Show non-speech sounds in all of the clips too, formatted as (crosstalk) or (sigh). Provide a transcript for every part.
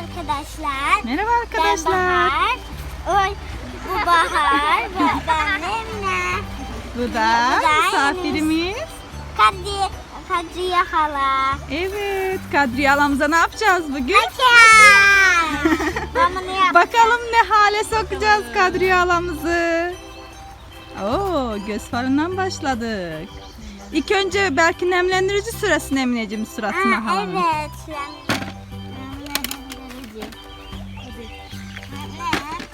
arkadaşlar. Merhaba Ben arkadaşlar. Bahar. Oy, bu Bahar. ben Emine. Bu da Bu da misafirimiz. Kadri, Kadriye hala. Evet, Kadriye halamıza ne yapacağız bugün? Ben. Bakalım ne hale sokacağız Kadriye halamızı. Oo, göz farından başladık. İlk önce belki nemlendirici süresin Emineciğim suratına Aa, halamın. evet. Nemlendirici. Evet.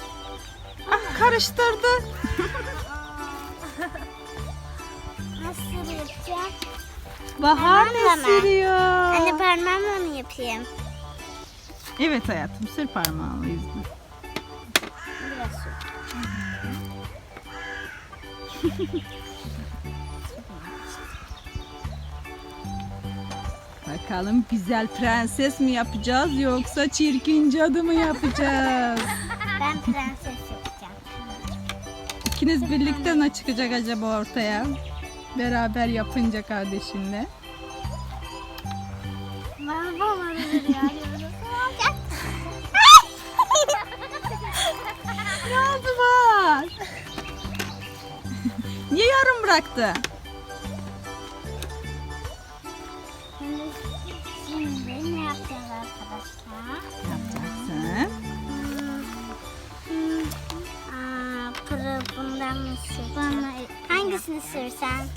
Ah karıştırdı. (laughs) Nasıl yapacağım? Bahar Parmağımla ne mı? sürüyor? Anne parmağımla mı yapayım? Evet hayatım sür parmağını yüzüne. Biraz su. (laughs) Bakalım güzel prenses mi yapacağız yoksa çirkin cadı mı yapacağız? (laughs) Ben prenses yapacağım. İkiniz birlikte ne çıkacak acaba ortaya? Beraber yapınca kardeşinle. (laughs) Ne oldu var? (laughs) Niye yarım bıraktı? Bundan mı sürsem? Hangisini sürsem?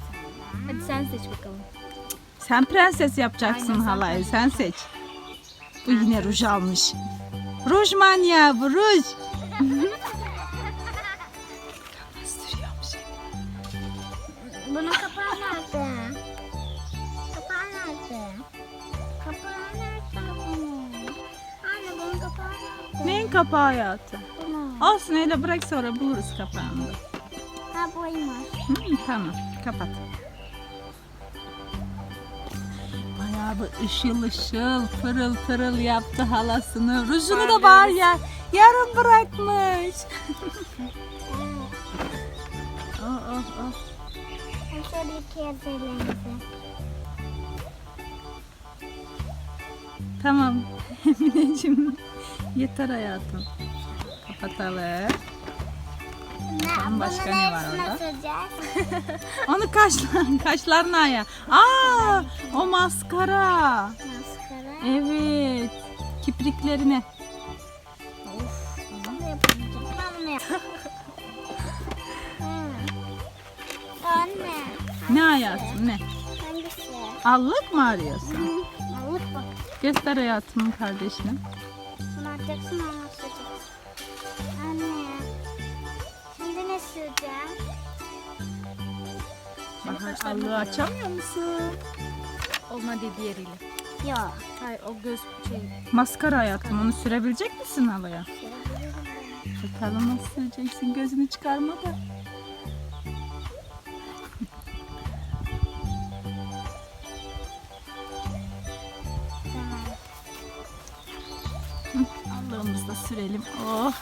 Hadi sen seç bakalım. Sen prenses yapacaksın Aynen, sen halayı. Sen seç. Bu yine ruj almış. Ruj manyağı bu ruj. Bunun kapağı nerede? Kapağı nerede? Kapağı nerede bunun? Anne bunun kapağı nerede? Neyin kapağı hayatı? Bunun. Olsun öyle bırak sonra buluruz kapağını. Ha buymuş. Hı, tamam kapat. Bayağı bir ışıl ışıl pırıl pırıl yaptı halasını. Rujunu da var ya yarım bırakmış. (laughs) oh oh oh. Şöyle ellerimizi. Tamam (laughs) Emineciğim yeter hayatım. Kapatalım. Bakalım başka bunun ne var orada? (laughs) Onu kaşlar, (laughs) kaşlarına aya. Aa o maskara. Maskara. Evet. Kipriklerine. Bunu yapamayacağım. Ben bunu yapayım. (laughs) Hmm. Anne. Ne hayatım ne? Hangisi? Allık mı arıyorsun? Alıp bak. Göster hayatımın kardeşine. Bunu atacaksın onu Bahar allığı açamıyor musun? Olmadı diğeriyle. Yok. Hayır o göz şey. Maskara hayatım onu sürebilecek misin halaya? Bakalım nasıl süreceksin gözünü çıkarma da. Tamam. Allığımızı da sürelim. Oh.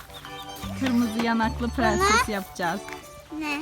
Kırmızı yanaklı prenses yapacağız. Ne?